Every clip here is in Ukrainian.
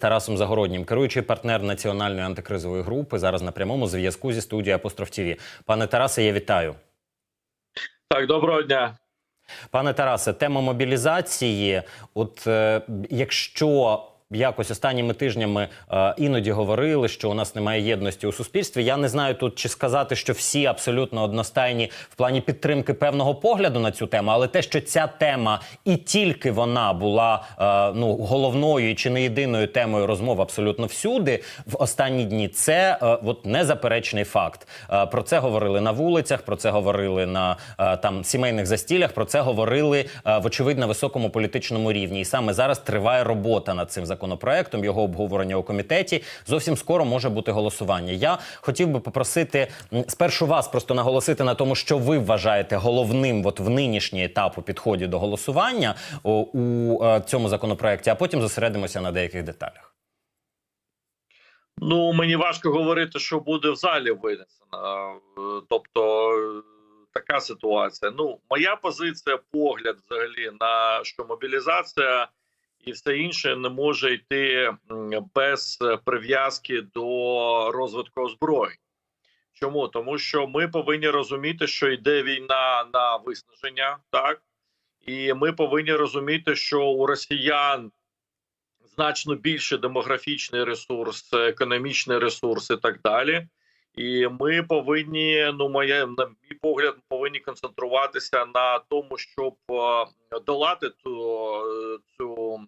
Тарасом Загороднім, керуючий партнер національної антикризової групи, зараз на прямому зв'язку зі студією Апостроф ТІВІ. Пане Тарасе, я вітаю. Так, доброго дня. Пане Тарасе, тема мобілізації. От е, якщо якось останніми тижнями е, іноді говорили, що у нас немає єдності у суспільстві, я не знаю тут чи сказати, що всі абсолютно одностайні в плані підтримки певного погляду на цю тему, але те, що ця тема і тільки вона була е, ну головною чи не єдиною темою розмов абсолютно всюди в останні дні, це е, от незаперечний факт. Е, про це говорили на вулицях, про це говорили на е, там сімейних застілях. Про це говорили е, вочевидь на високому політичному рівні. І саме зараз триває робота над цим законопроектом, його обговорення у комітеті. Зовсім скоро може бути голосування. Я хотів би попросити спершу вас просто наголосити на тому, що ви вважаєте головним от в нинішній етап у підході до голосування о, у е, цьому законопроекті, а потім зосередимося на деяких деталях. Ну мені важко говорити, що буде в залі винесено. Е, Тобто така ситуація. Ну, моя позиція, погляд, взагалі, на що мобілізація і все інше не може йти без прив'язки до розвитку озброєнь. Чому? Тому що ми повинні розуміти, що йде війна на виснаження, так і ми повинні розуміти, що у росіян значно більше демографічний ресурс, економічний ресурс і так далі. І ми повинні, ну моє на мій погляд, повинні концентруватися на тому, щоб е, долати е, цю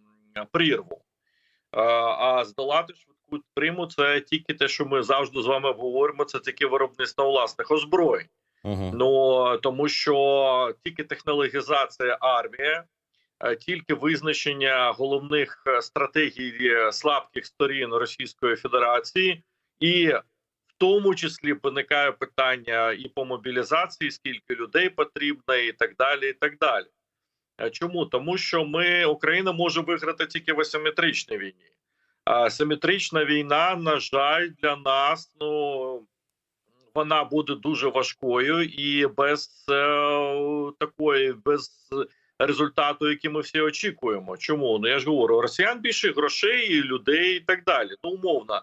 прірву. Е, А здолати швидку прийму це тільки те, що ми завжди з вами обговорюємо. Це тільки виробництво власних озброєнь. Угу. Ну тому що тільки технологізація армії, е, тільки визначення головних стратегій слабких сторін Російської Федерації, і тому числі виникає питання і по мобілізації, скільки людей потрібно, і так далі. І так далі. Е, Чому? Тому що ми Україна може виграти тільки в асиметричній війні. А симетрична війна, на жаль, для нас ну вона буде дуже важкою і без е, такої, без результату, який ми всі очікуємо. Чому? Ну я ж говорю, росіян більше грошей, людей і так далі. Ну, умовно,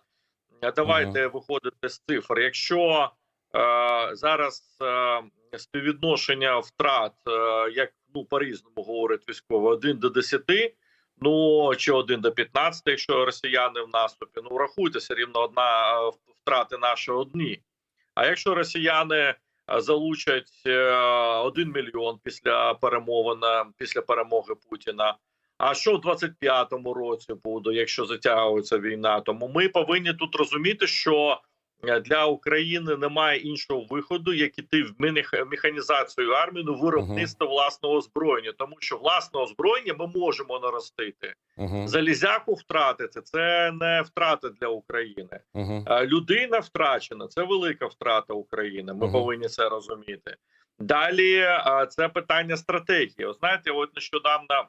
Е, давайте виходити з цифр. Якщо е, зараз е, співвідношення втрат, е, як ну по-різному говорить військово, 1 до 10, ну чи 1 до 15, якщо росіяни в наступі, ну рахуйте, все рівно одна е, втрати наші одні. А якщо росіяни е, залучать 1 мільйон після перемовин, е, після перемоги Путіна. А що в 25-му році буде, якщо затягується війна? Тому ми повинні тут розуміти, що е, для України немає іншого виходу, як іти в механізацію армії, ну виробництво власного озброєння, тому що власне озброєння ми можемо наростити. Угу. Залізяку втратити це не втрата для України. Е, Людина втрачена це велика втрата України. Ми Мгм. повинні це розуміти. Далі е, це питання стратегії. О, знаєте, от нещодавно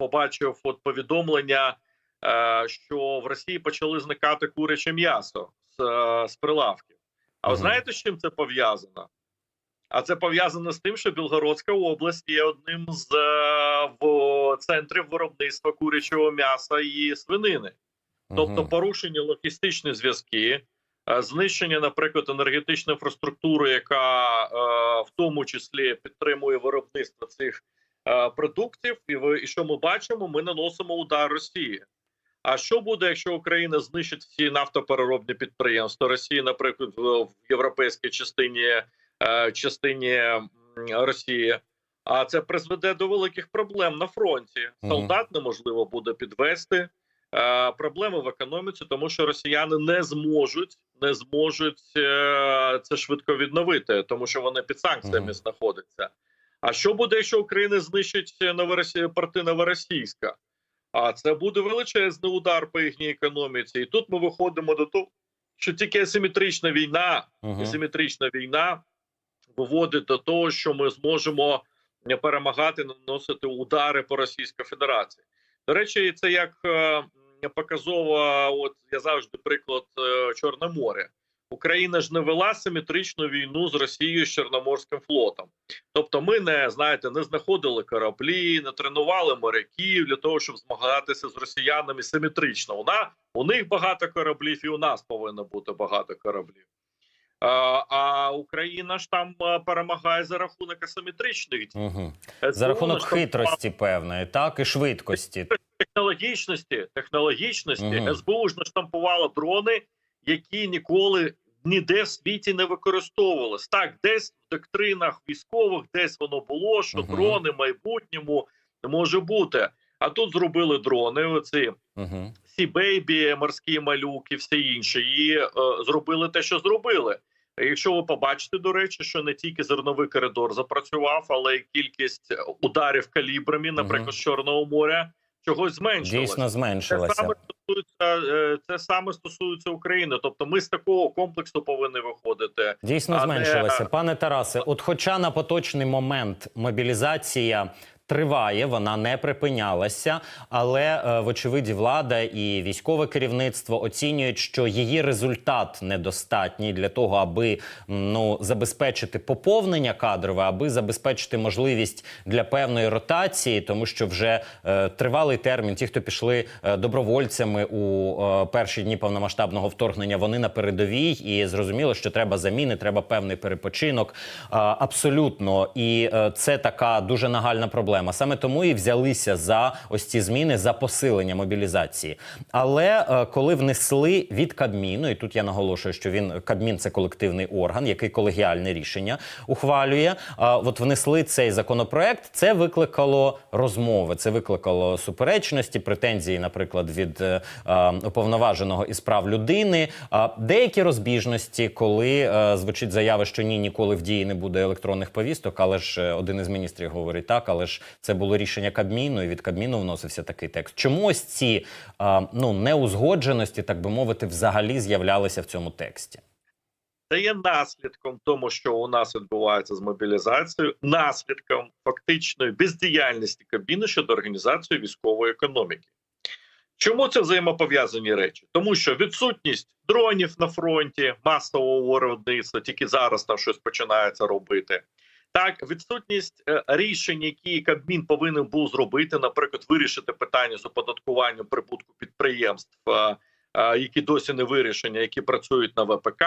побачив от повідомлення, е, що в Росії почали зникати куряче м'ясо з, е, з прилавків. А ви знаєте, з чим це пов'язано? А це пов'язано з тим, що Білгородська область є одним з е, в центрів виробництва курячого м'яса і свинини. Тобто порушені логістичні зв'язки, знищення, наприклад, енергетичної інфраструктури, яка е, в тому числі підтримує виробництво цих продуктів, і що ми бачимо, ми наносимо удар Росії. А що буде, якщо Україна знищить всі нафтопереробні підприємства Росії, наприклад, в, європейській частині е, частині Росії? А це призведе до великих проблем на фронті. Солдат неможливо буде підвести е, проблеми в економіці, тому що росіяни не зможуть не зможуть е, це швидко відновити, тому що вони під санкціями знаходяться. А що буде, якщо Україна знищить Новоросі... порти Новоросійська? А це буде величезний удар по їхній економіці. І тут ми виходимо до того, що тільки асиметрична війна, Угу. асиметрична війна виводить до того, що ми зможемо е, перемагати, наносити удари по Російській Федерації. До речі, це як е, показово, от я завжди приклад е, Чорне море. Україна ж не вела симетричну війну з Росією з Чорноморським флотом. Тобто, ми не знаєте, не знаходили кораблі, не тренували моряків для того, щоб змагатися з росіянами симетрично. Нас у них багато кораблів, і у нас повинно бути багато кораблів. А, а Україна ж там перемагає за рахунок асиметричних дій. Угу. За рахунок що хитрості певної, так і швидкості. технологічності, технологічності Мгм. СБУ ж наштампувала дрони, які ніколи ніде в світі не використовувалися. Так, десь в доктринах військових, десь воно було, що Мгм. дрони в майбутньому може бути. А тут зробили дрони. Оці. Сі Бейбі, морські малюки, все інше, і е, зробили те, що зробили. Якщо ви побачите, до речі, що не тільки зерновий коридор запрацював, але й кількість ударів калібрами, наприклад, з Чорного моря, чогось зменшилася. Дійсно Це зменшилася. саме стосується е, це саме стосується України. Тобто, ми з такого комплексу повинні виходити. Дійсно зменшилося, не-. Пане Тарасе, от хоча на поточний момент мобілізація триває, вона не припинялася, але е, вочевидь влада і військове керівництво оцінюють, що її результат недостатній для того, аби ну забезпечити поповнення кадрове, аби забезпечити можливість для певної ротації, тому що вже е, тривалий термін. Ті, хто пішли е, добровольцями у е, перші дні повномасштабного вторгнення, вони на передовій, і зрозуміло, що треба заміни, треба певний перепочинок. Е, абсолютно, і е, це така дуже нагальна проблема. Саме тому і взялися за ось ці зміни за посилення мобілізації. Але е, коли внесли від Кабміну, і тут я наголошую, що він Кабмін це колективний орган, який колегіальне рішення ухвалює. А от внесли цей законопроект. Це викликало розмови, це викликало суперечності, претензії, наприклад, від е, е, уповноваженого із прав людини. А деякі розбіжності, коли е, звучить заява, що ні, ніколи в дії не буде електронних повісток, але ж е, один із міністрів говорить так, але ж це було рішення Кабміну, і від Кабміну вносився такий текст. Чому ці е, ну неузгодженості, так би мовити, взагалі з'являлися в цьому тексті? Це є наслідком тому, що у нас відбувається з мобілізацією, наслідком фактичної бездіяльності Кабміну щодо організації військової економіки. Чому це взаємопов'язані речі? Тому що відсутність дронів на фронті, масового виробництва, тільки зараз там щось починається робити. Так, відсутність е, рішень, які Кабмін повинен був зробити, наприклад, вирішити питання з оподаткуванням прибутку підприємств, е, е, які досі не вирішені, які працюють на ВПК.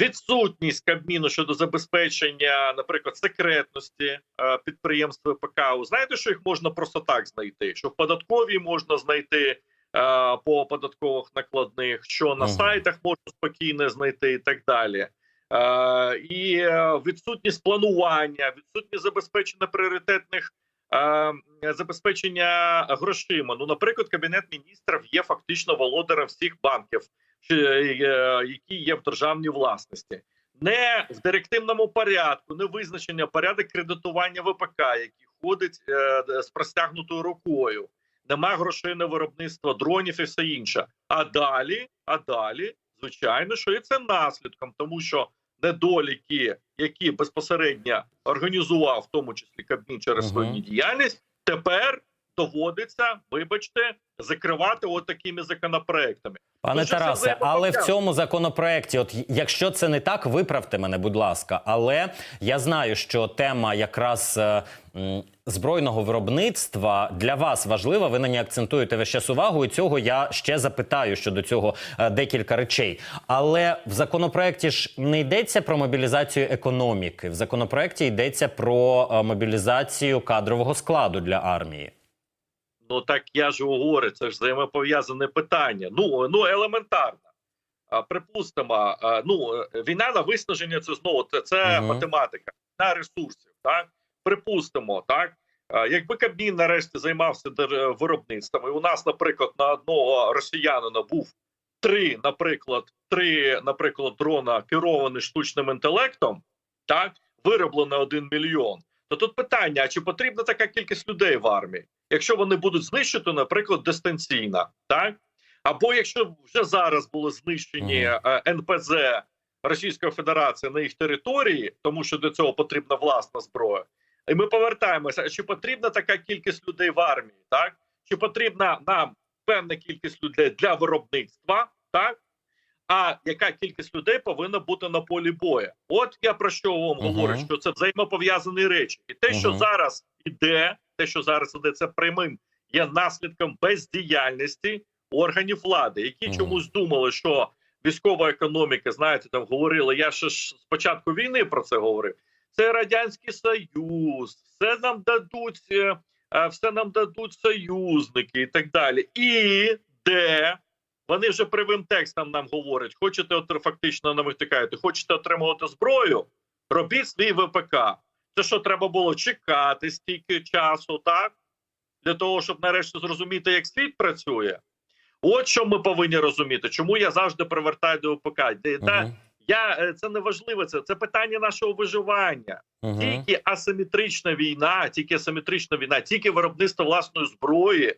Відсутність Кабміну щодо забезпечення, наприклад, секретності підприємств ВПК. Знаєте, що їх можна просто так знайти? Що в податковій можна знайти по податкових накладних, що на сайтах можна спокійно знайти і так далі. Е, і е, відсутність планування, відсутність забезпечення пріоритетних е, забезпечення грошима. Ну, наприклад, кабінет міністрів є фактично володарем всіх банків, які є в державній власності. Не в директивному порядку, не визначення порядок кредитування ВПК, який ходить з простягнутою рукою. Нема грошей на виробництво дронів і все інше. А далі, а далі, звичайно, що і це наслідком, тому що недоліки, які безпосередньо організував, в тому числі Кабмін через свою діяльність, тепер доводиться, вибачте, закривати от такими законопроектами. Пане це Тарасе, але в цьому законопроекті, от якщо це не так, виправте мене, будь ласка. Але я знаю, що тема якраз е, збройного виробництва для вас важлива. Ви на ній акцентуєте весь час увагу, і цього я ще запитаю щодо цього е, декілька речей. Але в законопроекті ж не йдеться про мобілізацію економіки. В законопроекті йдеться про е, мобілізацію кадрового складу для армії. Ну так я ж говорю, це ж взаємопов'язане питання. Ну ну елементарно. А, припустимо, а, ну війна на виснаження це знову це, це Мгм. математика, на ресурсів. Так припустимо, так якби Кабмін нарешті займався виробництвом, і у нас, наприклад, на одного росіянина був три, наприклад, три, наприклад, дрона керовані штучним інтелектом, так вироблено один мільйон. То тут питання: а чи потрібна така кількість людей в армії? якщо вони будуть знищені, наприклад, дистанційно, так або якщо вже зараз були знищені е, НПЗ Російської Федерації на їх території, тому що для цього потрібна власна зброя, і ми повертаємося. Чи потрібна така кількість людей в армії? Так чи потрібна нам певна кількість людей для виробництва, так а яка кількість людей повинна бути на полі бою. От я про що вам Мгм. говорю, що це взаємопов'язані речі, і те, що Мгм. зараз іде, те, що зараз іде, це прямим є наслідком бездіяльності органів влади, які Мгм. чомусь думали, що військова економіка, знаєте, там говорили. Я ще ж з початку війни про це говорив. Це радянський союз, все нам дадуть, е, е, все нам дадуть союзники і так далі. І де вони вже привим текстом нам говорять: хочете фактично нам витикаєте, хочете отримувати зброю, робіть свій ВПК. Це що треба було чекати стільки часу, так? Для того, щоб нарешті зрозуміти, як світ працює. От що ми повинні розуміти. Чому я завжди привертаю до ВПК? Та, я, е, це не важливо, це, це питання нашого виживання. Мгм. Тільки асиметрична війна, тільки асиметрична війна, тільки виробництво власної зброї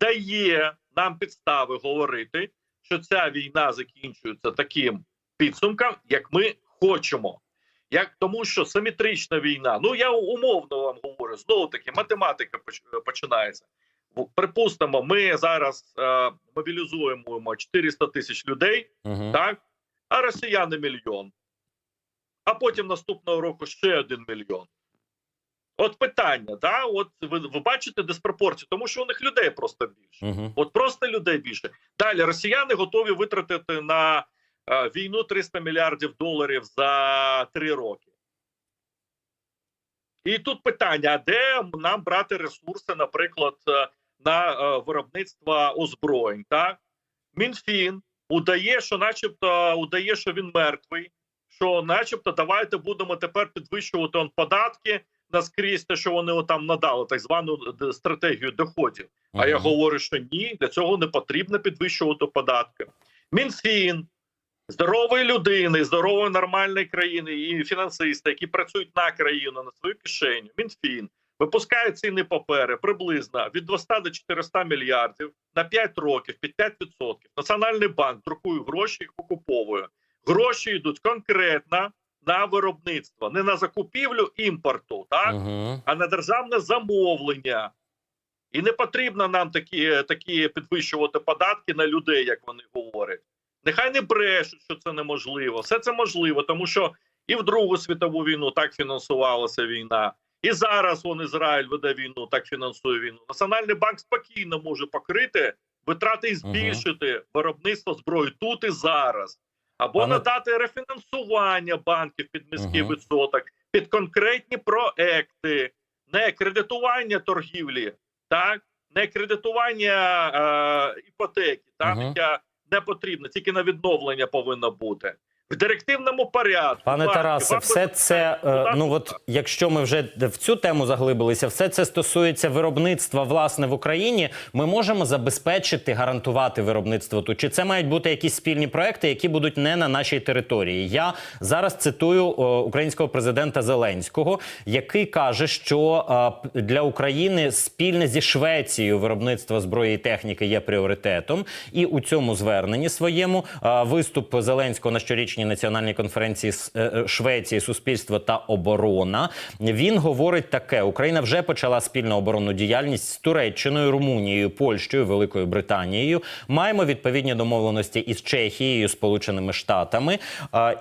дає нам підстави говорити, що ця війна закінчується таким підсумком, як ми хочемо. Як тому, що симетрична війна, ну я умовно вам говорю, знову таки математика починається. Припустимо, ми зараз е, мобілізуємо 400 тисяч людей, Мгм. так? А росіяни мільйон. А потім наступного року ще один мільйон. От питання, да? От ви, ви бачите диспропорцію, тому що у них людей просто більше. Мгм. От просто людей більше. Далі росіяни готові витратити на е, війну 300 мільярдів доларів за три роки. І тут питання: а де нам брати ресурси, наприклад, е, на е, виробництво озброєнь? Так? Мінфін удає, що, начебто, удає, що він мертвий. Що, начебто, давайте будемо тепер підвищувати он податки наскрізь те, що вони там надали, так звану стратегію доходів. А я говорю, що ні, для цього не потрібно підвищувати податки. Мінфін, здорової людини, здорової нормальної країни і фінансисти, які працюють на країну, на свою кишеню. Мінфін випускає цінні папери приблизно від 200 до 400 мільярдів на 5 років, під 5%. Національний банк друкує гроші, їх окуповує. Гроші йдуть конкретно на виробництво, не на закупівлю імпорту, так Мгм. а на державне замовлення. І не потрібно нам такі, такі підвищувати податки на людей, як вони говорять. Нехай не брешуть, що це неможливо. Все це можливо, тому що і в Другу світову війну так фінансувалася війна, і зараз он Ізраїль веде війну, так фінансує війну. Національний банк спокійно може покрити витрати і збільшити виробництво зброї тут і зараз, або Пане- надати рефінансування банків під низький угу. відсоток, під конкретні проекти, не кредитування торгівлі, так не кредитування е, іпотеки, там угу. яка не потрібна, тільки на відновлення повинно бути в директивному порядку. Пане Тарасе, все це е, ну от якщо ми вже в цю тему заглибилися, все це стосується виробництва власне в Україні. Ми можемо забезпечити, гарантувати виробництво тут. Чи це мають бути якісь спільні проекти, які будуть не на нашій території? Я зараз цитую о, українського президента Зеленського, який каже, що е, для України спільне зі Швецією виробництво зброї і техніки є пріоритетом. І у цьому зверненні своєму е, виступ Зеленського на щорічній національній конференції е, е, Швеції Суспільство та оборона. Він говорить таке: Україна вже почала спільну оборонну діяльність з Туреччиною, Румунією, Польщею, Великою Британією. Маємо відповідні домовленості із Чехією, Сполученими Штатами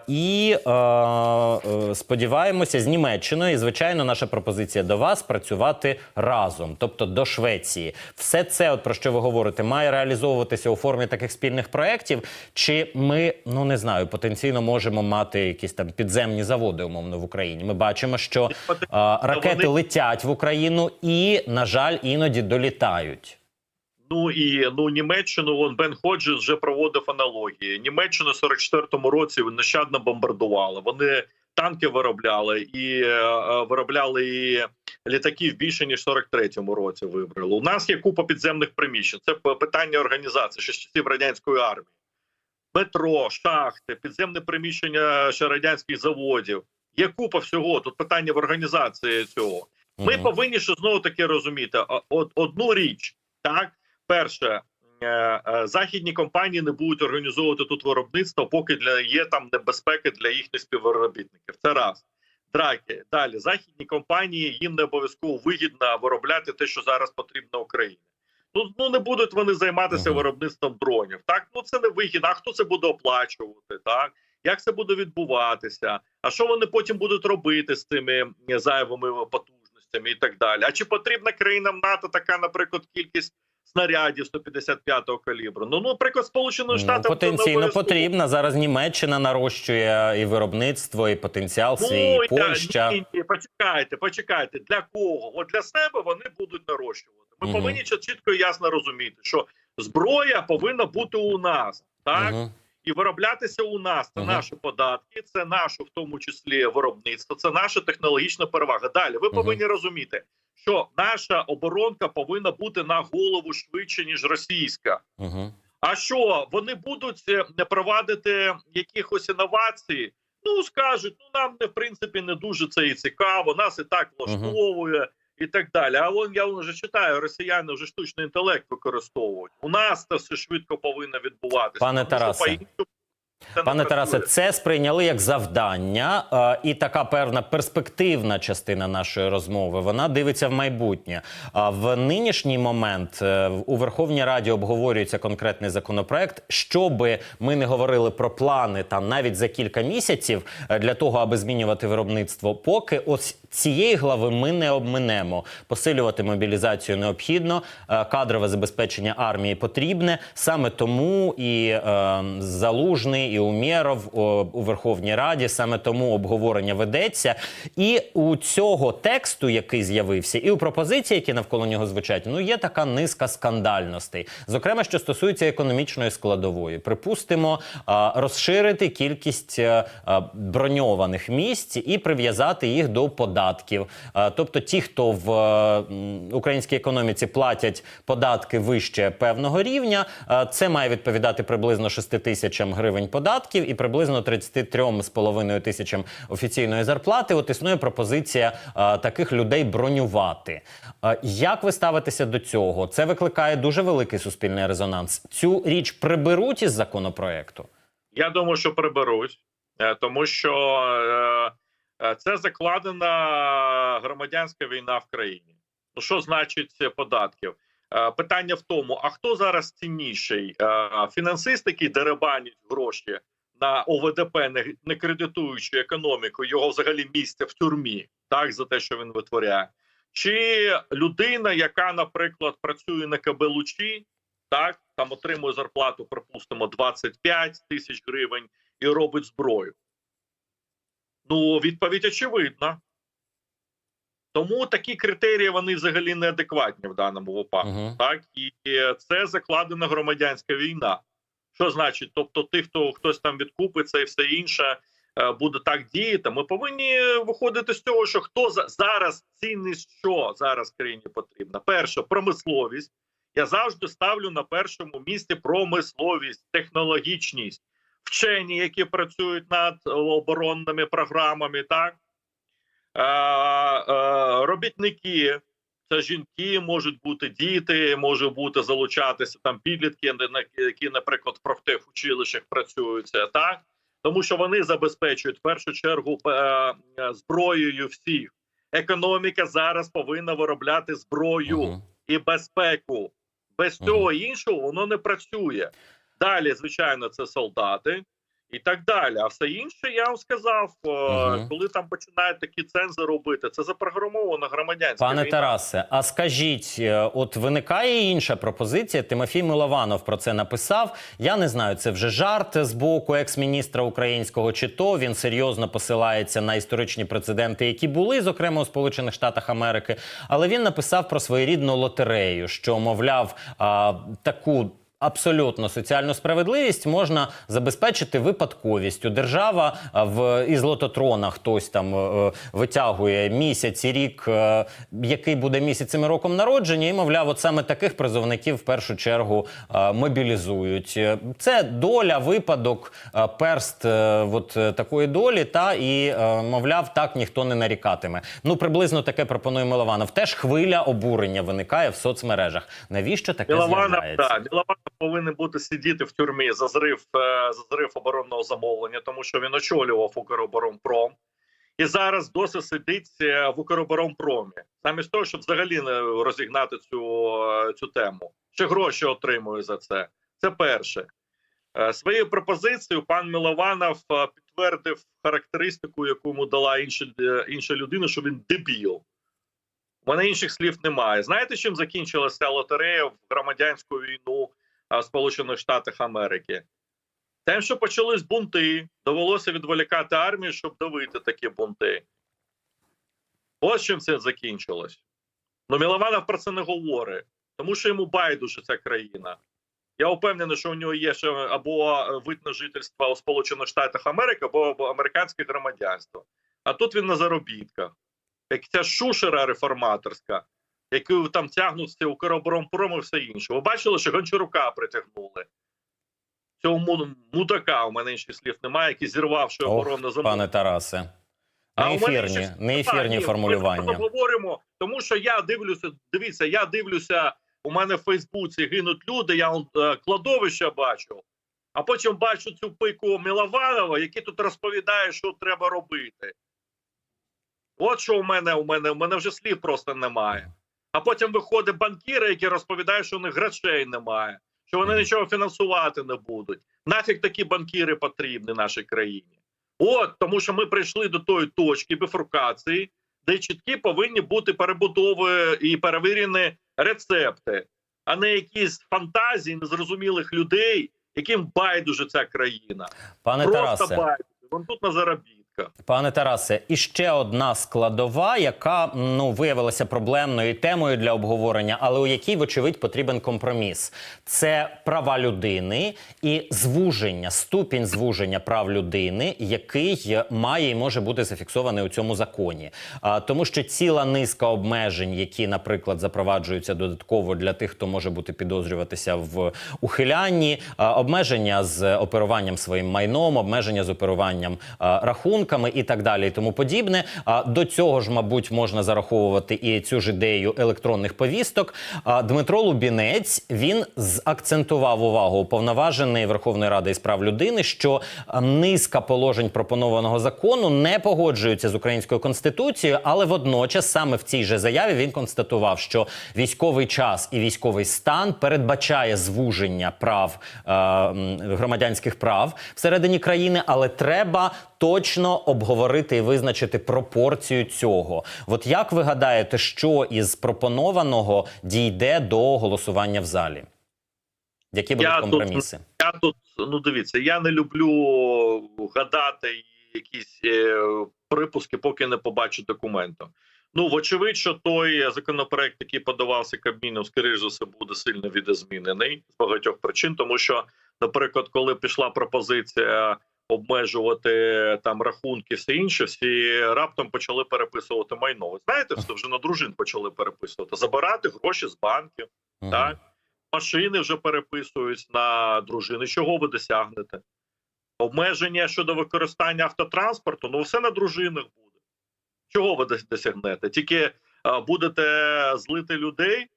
і е, сподіваємося з Німеччиною. І звичайно, наша пропозиція до вас працювати разом, тобто до Швеції. Все це, от про що ви говорите, має реалізовуватися у формі таких спільних проєктів. Чи ми ну не знаю, потенційно можемо мати якісь там підземні заводи, умовно в Україні? Ми бачимо, що а, ракети вони- летять в Україну і, на жаль, іноді долітають. Ну і ну Німеччину вон Бен Ходжес вже проводив аналогії. Німеччину в 44-му році нещадно бомбардували. Вони танки виробляли і е, е, виробляли і літаків більше ніж в 43-му році. Вибрали. У нас є купа підземних приміщень. Це питання організації ще з часів радянської армії. Метро, шахти, підземне приміщення ще радянських заводів. Є купа всього. Тут питання в організації цього. Ми Мгм. повинні ще знову таки розуміти одну річ. Так, перше, е, е, західні компанії не будуть організовувати тут виробництво, поки для є там небезпеки для їхніх співробітників. Це раз. Драки. Далі західні компанії їм не обов'язково вигідно виробляти те, що зараз потрібно Україні. Ну, ну не будуть вони займатися Мгм. виробництвом дронів. Так, ну це не вигідно. А хто це буде оплачувати? Так як це буде відбуватися? А що вони потім будуть робити з цими зайвими потужностями і так далі? А чи потрібна країнам НАТО така, наприклад, кількість снарядів 155-го калібру? Ну, ну, наприклад, Сполучених Ну, Штатів потенційно потрібна Зараз Німеччина нарощує і виробництво, і потенціал свій, і Ну, я- Польща. ні, ні, почекайте, почекайте. Для кого? От для себе вони будуть нарощувати. Ми угу. повинні чітко і ясно розуміти, що зброя повинна бути у нас, так Мгм. І вироблятися у нас. Це наші податки, це наше, в тому числі, виробництво, це наша технологічна перевага. Далі ви повинні розуміти, що наша оборонка повинна бути на голову швидше ніж російська. А що вони будуть не провадити якихось інновацій? Ну скажуть, ну нам не в принципі не дуже це і цікаво, нас і так влаштовує. І так далі. А вон я вже читаю, росіяни вже штучний інтелект використовують. У нас це все швидко повинно відбуватися. Пане Тарасе, Пане Тарасе, це сприйняли як завдання, е, і така певна перспективна частина нашої розмови. Вона дивиться в майбутнє. А в нинішній момент е, у Верховній Раді обговорюється конкретний законопроект. Щоби ми не говорили про плани там навіть за кілька місяців е, для того, аби змінювати виробництво, поки ось цієї глави ми не обминемо. Посилювати мобілізацію необхідно, кадрове забезпечення армії потрібне. Саме тому і е, Залужний, і Умєров у Верховній Раді саме тому обговорення ведеться. І у цього тексту, який з'явився, і у пропозиції, які навколо нього звучать, ну є така низка скандальностей, зокрема, що стосується економічної складової. Припустимо, розширити кількість е, броньованих місць і прив'язати їх до податків. Тобто, ті, хто в е, українській економіці платять податки вище певного рівня, це має відповідати приблизно 6 тисячам гривень податків і приблизно 33,5 тисячам офіційної зарплати. От існує пропозиція а, таких людей бронювати. А, Як ви ставитеся до цього? Це викликає дуже великий суспільний резонанс. Цю річ приберуть із законопроекту. Я думаю, що приберуть, е, тому що е, е, це закладена громадянська війна в країні. Ну що значить е, податків? Е, Питання в тому: а хто зараз цінніший? Е, Фінансист, який деребанить гроші на ОВДП, не, кредитуючи економіку, його взагалі місце в тюрмі, так за те, що він витворяє, чи людина, яка, наприклад, працює на КБ-Лучі, так там отримує зарплату, припустимо, 25 тисяч гривень і робить зброю. Ну, відповідь очевидна. Тому такі критерії вони взагалі неадекватні в даному випадку. Угу. Так і це закладена громадянська війна. Що значить? Тобто, ти, хто хтось там відкупиться і все інше е, буде так діяти. Ми повинні виходити з цього, що хто за зараз цінність, що зараз країні потрібна. Перше, промисловість. Я завжди ставлю на першому місці промисловість, технологічність, вчені, які працюють над оборонними програмами, так робітники. Це жінки, можуть бути діти, може бути залучатися там підлітки, які, наприклад, в профтехучилищах працюються, так тому що вони забезпечують в першу чергу е, е, зброєю всіх. Економіка зараз повинна виробляти зброю Угу. і безпеку. Без Мгм. цього іншого воно не працює. Далі, звичайно, це солдати і так далі. А все інше, я вам сказав, Мгм. коли там починають такі цензи робити, це запрограмовано громадянська Пане війна. Тарасе, а скажіть, е, от виникає інша пропозиція. Тимофій Милованов про це написав. Я не знаю, це вже жарт з боку екс-міністра українського, чи то він серйозно посилається на історичні прецеденти, які були, зокрема у Сполучених Штатах Америки. Але він написав про своєрідну лотерею, що мовляв таку. Абсолютно соціальну справедливість можна забезпечити випадковістю. Держава в із лототрона хтось там е, е, витягує місяць і рік, е, який буде місяцем і роком народження, і мовляв, от саме таких призовників в першу чергу е, мобілізують. Е, Це доля, випадок, е, перст е, от е, такої долі, та і е, мовляв, так ніхто не нарікатиме. Ну приблизно таке пропонує Милованов. Теж хвиля обурення виникає в соцмережах. Навіщо таке з'являється? Мілованов повинен бути сидіти в тюрмі за зрив, е, за зрив оборонного замовлення, тому що він очолював Укроборонпром. І зараз досить сидить е, в Укроборонпромі. Замість того, щоб взагалі не розігнати цю, е, цю тему. ще гроші отримує за це. Це перше. Своєю пропозицією пан Милованов е, підтвердив характеристику, яку йому дала інша, інша людина, що він дебіл. У мене інших слів немає. Знаєте, чим закінчилася лотерея в громадянську війну Сполучених Штатах Америки? Тим, що почались бунти, довелося відволікати армію, щоб давити такі бунти. Ось чим це закінчилось. Ну, Мілованов про це не говорить, тому що йому байдуже ця країна. Я впевнений, що у нього є ще або вид на жительство у Сполучених Штатах Америки, або, або американське громадянство. А тут він на заробітках. Як ця шушера реформаторська, яку там тягнуться Укроборонпром і все інше. Ви бачили, що Гончарука притягнули. Цього му- мудака, у мене інших слів немає, який зірвав, що Ох, оборонне замовлення. Пане Тарасе, не ефірні, ще- не ефірні ні, Ми формулювання. говоримо, тому що я дивлюся. Дивіться, я дивлюся. У мене в Фейсбуці гинуть люди. Я е, кладовище бачу, а потім бачу цю пику Мілованова, який тут розповідає, що треба робити. От що у мене у мене у мене вже слів просто немає. А потім виходить банкіри, які розповідають, що у них грошей немає, що вони нічого фінансувати не будуть. Нафіг такі банкіри потрібні нашій країні. От тому, що ми прийшли до тої точки бифуркації, де чіткі повинні бути перебудови і перевірені рецепти, а не якісь фантазії незрозумілих людей, яким байдуже ця країна. Пане Просто Тарасе, байдуже. Вон тут на заробітках. Пане Тарасе, і ще одна складова, яка ну виявилася проблемною темою для обговорення, але у якій, вочевидь, потрібен компроміс. Це права людини і звуження, ступінь звуження прав людини, який має і може бути зафіксований у цьому законі. А, тому що ціла низка обмежень, які, наприклад, запроваджуються додатково для тих, хто може бути підозрюватися в ухилянні, а, обмеження з оперуванням своїм майном, обмеження з оперуванням а, рахунками і так далі, і тому подібне. А до цього ж, мабуть, можна зараховувати і цю ж ідею електронних повісток. Дмитро Лубінець він закцентував увагу уповноважений Верховної Ради із прав людини, що низка положень пропонованого закону не погоджуються з українською конституцією, але водночас саме в цій же заяві він констатував, що військовий час і військовий стан передбачає звуження прав громадянських прав всередині країни, але треба точно обговорити і визначити пропорцію цього. От як ви гадаєте, що із пропонованого дійде до голосування в залі? Які будуть Я тут- Я тут, ну дивіться, я не люблю гадати якісь е, припуски, поки не побачу документу. Ну, вочевидь, що той законопроект, який подавався Кабміном, скоріш за все, буде сильно відозмінений з багатьох причин, тому що, наприклад, коли пішла пропозиція обмежувати там рахунки, все інше, всі раптом почали переписувати майно. Ви знаєте, все вже на дружин почали переписувати, забирати гроші з банків. Мгм. Так. Машини вже переписують на дружини. Чого ви досягнете? Обмеження щодо використання автотранспорту, ну все на дружинах буде. Чого ви досягнете? Тільки будете злити людей,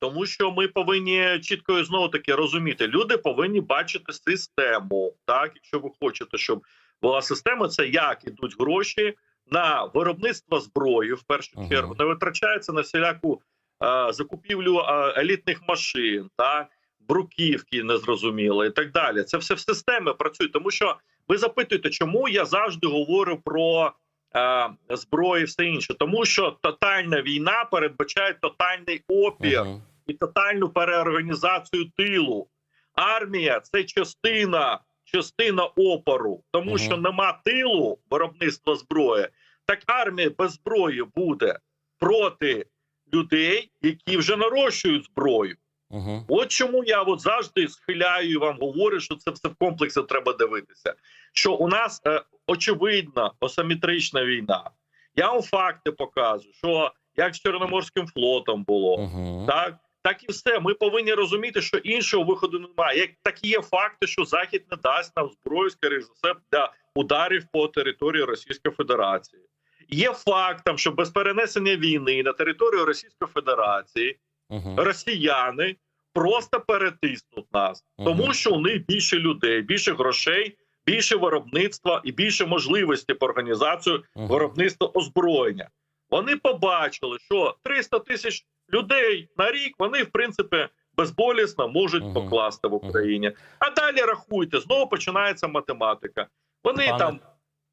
тому що ми повинні чітко і знову таки розуміти, люди повинні бачити систему. Так, якщо ви хочете, щоб була система, це як ідуть гроші на виробництво зброї в першу Мгм. чергу, не витрачаються на всіляку е, закупівлю е, елітних машин, так, бруківки незрозуміло і так далі. Це все в системі працює, тому що ви запитуєте, чому я завжди говорю про е, зброю і все інше, тому що тотальна війна передбачає тотальний опір Мгм. і тотальну переорганізацію тилу. Армія це частина, частина опору, тому Мгм. що нема тилу виробництва зброї. Так армія без зброї буде проти людей, які вже нарощують зброю. Мгм. От чому я от завжди схиляю і вам говорю, що це все в комплексі треба дивитися. Що у нас е, очевидна асиметрична війна. Я вам факти показую, що як з Чорноморським флотом було, Мгм. так так і все. Ми повинні розуміти, що іншого виходу немає. Як так є факти, що Захід не дасть нам зброю, скоріш за все, для ударів по території Російської Федерації. Є фактом, що без перенесення війни на територію Російської Федерації Мгм. росіяни просто перетиснуть нас, Мгм. тому що у них більше людей, більше грошей, більше виробництва і більше можливості по організацію Мгм. виробництва озброєння. Вони побачили, що 300 тисяч людей на рік вони в принципі безболісно можуть Мгм. покласти в Україні. А далі рахуйте, знову починається математика. Вони Пане- там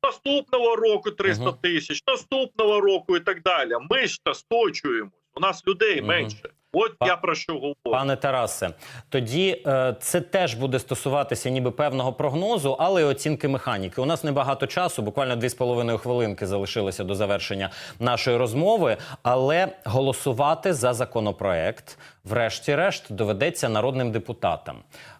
наступного року 300 Мгм. тисяч, наступного року і так далі. Ми ж та сточуємось. У нас людей Мгм. менше. От Пан, я про що говорю. Пане Тарасе, тоді е, це теж буде стосуватися ніби певного прогнозу, але й оцінки механіки. У нас небагато часу, буквально дві з половиною хвилинки залишилося до завершення нашої розмови. Але голосувати за законопроект, врешті-решт, доведеться народним депутатам.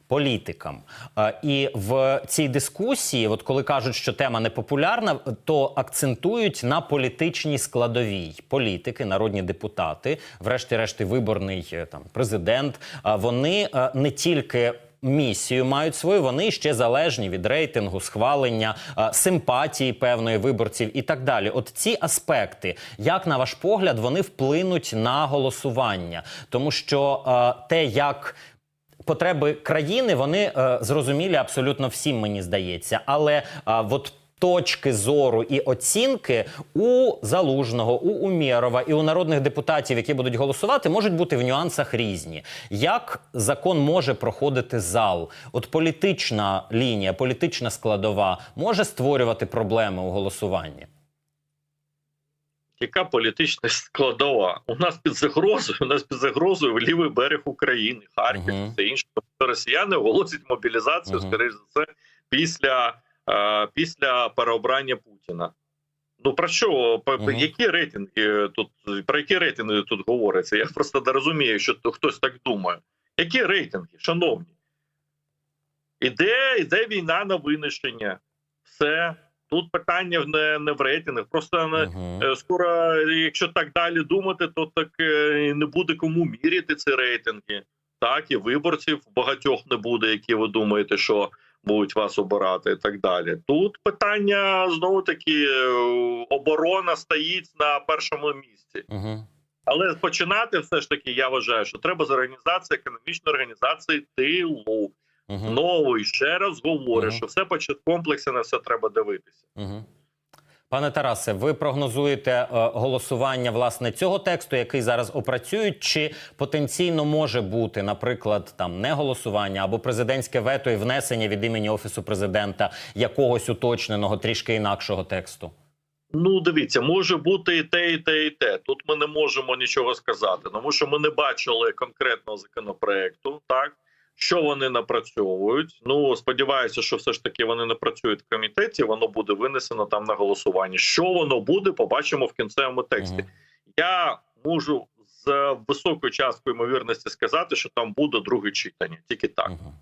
Політикам Е, і в цій дискусії, от коли кажуть, що тема не популярна, то акцентують на політичній складовій політики, народні депутати, врешті-решт, виборний е, там президент. А вони е, не тільки місію мають свою, вони ще залежні від рейтингу, схвалення, е, симпатії певної виборців і так далі. От ці аспекти, як на ваш погляд, вони вплинуть на голосування, тому що е, те, як потреби країни вони е, зрозумілі абсолютно всім, мені здається. Але е, от точки зору і оцінки у залужного, у Умєрова і у народних депутатів, які будуть голосувати, можуть бути в нюансах різні. Як закон може проходити зал? От політична лінія, політична складова може створювати проблеми у голосуванні. Яка політична складова? У нас під загрозою, у нас під загрозою лівий берег України, Харків, Мгм. все інше. Тобто Росіяни оголосять мобілізацію, Мгм. скоріш за все, після, після переобрання Путіна. Ну про що? Мгм. Які рейтинги тут про які рейтинги тут говориться? Я просто не розумію, що то- хтось так думає. Які рейтинги, шановні? Іде, іде війна на винищення. Все. Тут питання не, не в рейтингах. Просто не. Е, Скоро, якщо так далі думати, то так е, не буде кому міряти ці рейтинги. Так, і виборців багатьох не буде, які ви думаєте, що будуть вас обирати, і так далі. Тут питання знову таки е, оборона стоїть на першому місці. Угу. Але починати все ж таки, я вважаю, що треба з організації економічної організації тилу. Угу. Знову і ще раз говорю, угу. що все по комплексі на все треба дивитися. Мгм. Пане Тарасе, ви прогнозуєте е, голосування власне цього тексту, який зараз опрацюють, чи потенційно може бути, наприклад, там не голосування або президентське вето і внесення від імені офісу президента якогось уточненого трішки інакшого тексту? Ну, дивіться, може бути і те, і те, і те. Тут ми не можемо нічого сказати, тому що ми не бачили конкретного законопроекту, так що вони напрацьовують. Ну сподіваюся, що все ж таки вони не працюють в комітеті. Воно буде винесено там на голосування. Що воно буде, побачимо в кінцевому тексті. Угу. Я можу з високою часткою ймовірності сказати, що там буде друге читання, тільки так. Мгм.